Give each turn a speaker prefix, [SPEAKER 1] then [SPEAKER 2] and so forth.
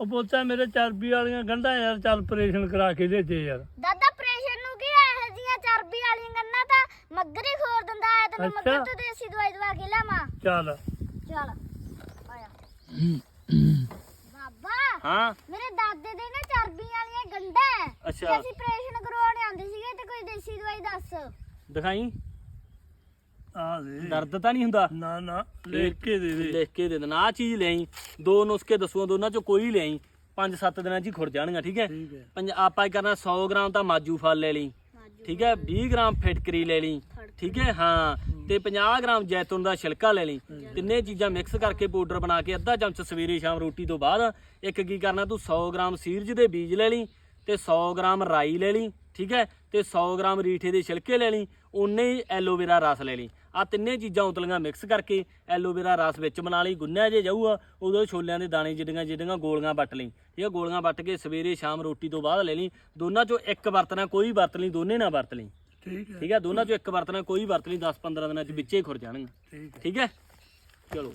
[SPEAKER 1] ਉਹ ਪੁੱਛਿਆ ਮੇਰੇ ਚਰਬੀ ਵਾਲੀਆਂ ਗੰਢਾਂ ਯਾਰ ਚੱਲ ਆਪਰੇਸ਼ਨ ਕਰਾ ਕੇ ਦੇ ਦੇ ਯਾਰ।
[SPEAKER 2] ਦਾਦਾ ਪ੍ਰੈਸ਼ਰ ਨੂੰ ਕੀ ਇਹੋ ਜੀਆਂ ਚਰਬੀ ਵਾਲੀਆਂ ਗੰਨਾਂ ਤਾਂ ਮੱਗਰ ਖੋਰ ਦਿੰਦਾ ਹੈ ਤੈਨੂੰ
[SPEAKER 1] ਅੱਛਾ।
[SPEAKER 2] ਮੱਗਰ ਤੋਂ ਦੇਸੀ ਦਵਾਈ ਦਵਾ ਕੇ ਲਿਆਵਾਂ।
[SPEAKER 1] ਚੱਲ।
[SPEAKER 2] ਚੱਲ ਆਇਆ। ਬਾਬਾ
[SPEAKER 3] ਹਾਂ।
[SPEAKER 2] ਮੇਰੇ ਦਾਦੇ ਦੇ ਨਾ ਚਰਬੀ ਵਾਲੀਆਂ ਗੰਢਾਂ ਤੇ
[SPEAKER 3] ਅੱਛਾ।
[SPEAKER 2] ਅਸੀਂ ਪ੍ਰੈਸ਼ਰ ਕਰਵਾਉਣ ਆਉਂਦੇ ਸੀਗੇ ਤੇ ਕੋਈ ਦੇਸੀ ਦਵਾਈ ਦੱਸ।
[SPEAKER 3] ਦਿਖਾਈ।
[SPEAKER 1] ਆ ਦੇ।
[SPEAKER 3] ਦਰਦ ਤਾਂ ਨਹੀਂ ਹੁੰਦਾ?
[SPEAKER 1] ਨਾ ਨਾ ਲਿਖ ਕੇ ਦੇ ਦੇ।
[SPEAKER 3] ਲਿਖ ਕੇ ਦੇ ਦੇਣਾ। ਆ ਚੀਜ਼ ਲਿਆਈ ਦੋ ਨੁਸਖੇ ਦੱਸੂਆਂ ਦੋਨਾਂ ਚੋਂ ਕੋਈ ਲਿਆਈ 5-7 ਦਿਨਾਂ 'ਚ ਹੀ ਖੁਰ ਜਾਣਗੀਆਂ ਠੀਕ ਹੈ?
[SPEAKER 1] ਠੀਕ ਹੈ।
[SPEAKER 3] ਪੰਜ ਆਪਾਂ ਕੀ ਕਰਨਾ 100 ਗ੍ਰਾਮ ਤਾਂ ਮਾਜੂ ਫਲ ਲੈ ਲਈ। ਠੀਕ ਹੈ? 20 ਗ੍ਰਾਮ ਫਿਟਕਰੀ ਲੈ ਲਈ। ਠੀਕ ਹੈ? ਹਾਂ। ਤੇ 50 ਗ੍ਰਾਮ ਜੈਤੂਨ ਦਾ ਛਿਲਕਾ ਲੈ ਲਈ। ਤਿੰਨੇ ਚੀਜ਼ਾਂ ਮਿਕਸ ਕਰਕੇ ਪਾਊਡਰ ਬਣਾ ਕੇ ਅੱਧਾ ਚਮਚ ਸਵੇਰੇ ਸ਼ਾਮ ਰੋਟੀ ਤੋਂ ਬਾਅਦ ਇੱਕ ਕੀ ਕਰਨਾ ਤੂੰ? 100 ਗ੍ਰਾਮ ਸੀਰਜ ਦੇ ਬੀਜ ਲੈ ਲਈ ਤੇ 100 ਗ੍ਰਾਮ ਰਾਈ ਲੈ ਲਈ। ਠੀਕ ਹੈ? ਤੇ 100 ਗ੍ਰਾਮ ਰੀਠੇ ਦੇ ਛਿਲਕੇ ਲੈ ਲਈ ਉਨੇ ਹੀ ਐਲੋਵੇਰਾ ਰਸ ਲੈ ਲਈ। ਆ ਤਿੰਨੇ ਚੀਜ਼ਾਂ ਉਤਲੀਆਂ ਮਿਕਸ ਕਰਕੇ ਐਲੋਵੇਰਾ ਰਸ ਵਿੱਚ ਬਣਾ ਲਈ ਗੁੰਨਿਆ ਜੇ ਜਾਊਗਾ ਉਦੋਂ ਛੋਲਿਆਂ ਦੇ ਦਾਣੇ ਜਿਹੜੀਆਂ ਜਿਹੜੀਆਂ ਗੋਲੀਆਂ ਵੱਟ ਲਈ ਠੀਕ ਹੈ? ਗੋਲੀਆਂ ਵੱਟ ਕੇ ਸਵੇਰੇ ਸ਼ਾਮ ਰੋਟੀ ਤੋਂ ਬਾਅਦ ਲੈ ਲਈ। ਦੋਨਾਂ ਚੋਂ ਇੱਕ ਵਰਤਣਾ ਕੋਈ ਵਰਤ ਲਈ ਦੋਨੇ ਨਾ ਵਰਤ ਲਈ।
[SPEAKER 1] ਠੀਕ ਹੈ।
[SPEAKER 3] ਠੀਕ ਹੈ? ਦੋਨਾਂ ਚੋਂ ਇੱਕ ਵਰਤਣਾ ਕੋਈ ਵਰਤ ਲਈ 10 15 ਦਿਨਾਂ ਚ ਵਿੱਚੇ ਹੀ ਖੁਰ ਜਾਣਗੇ ਠੀਕ ਹੈ? ਚਲੋ।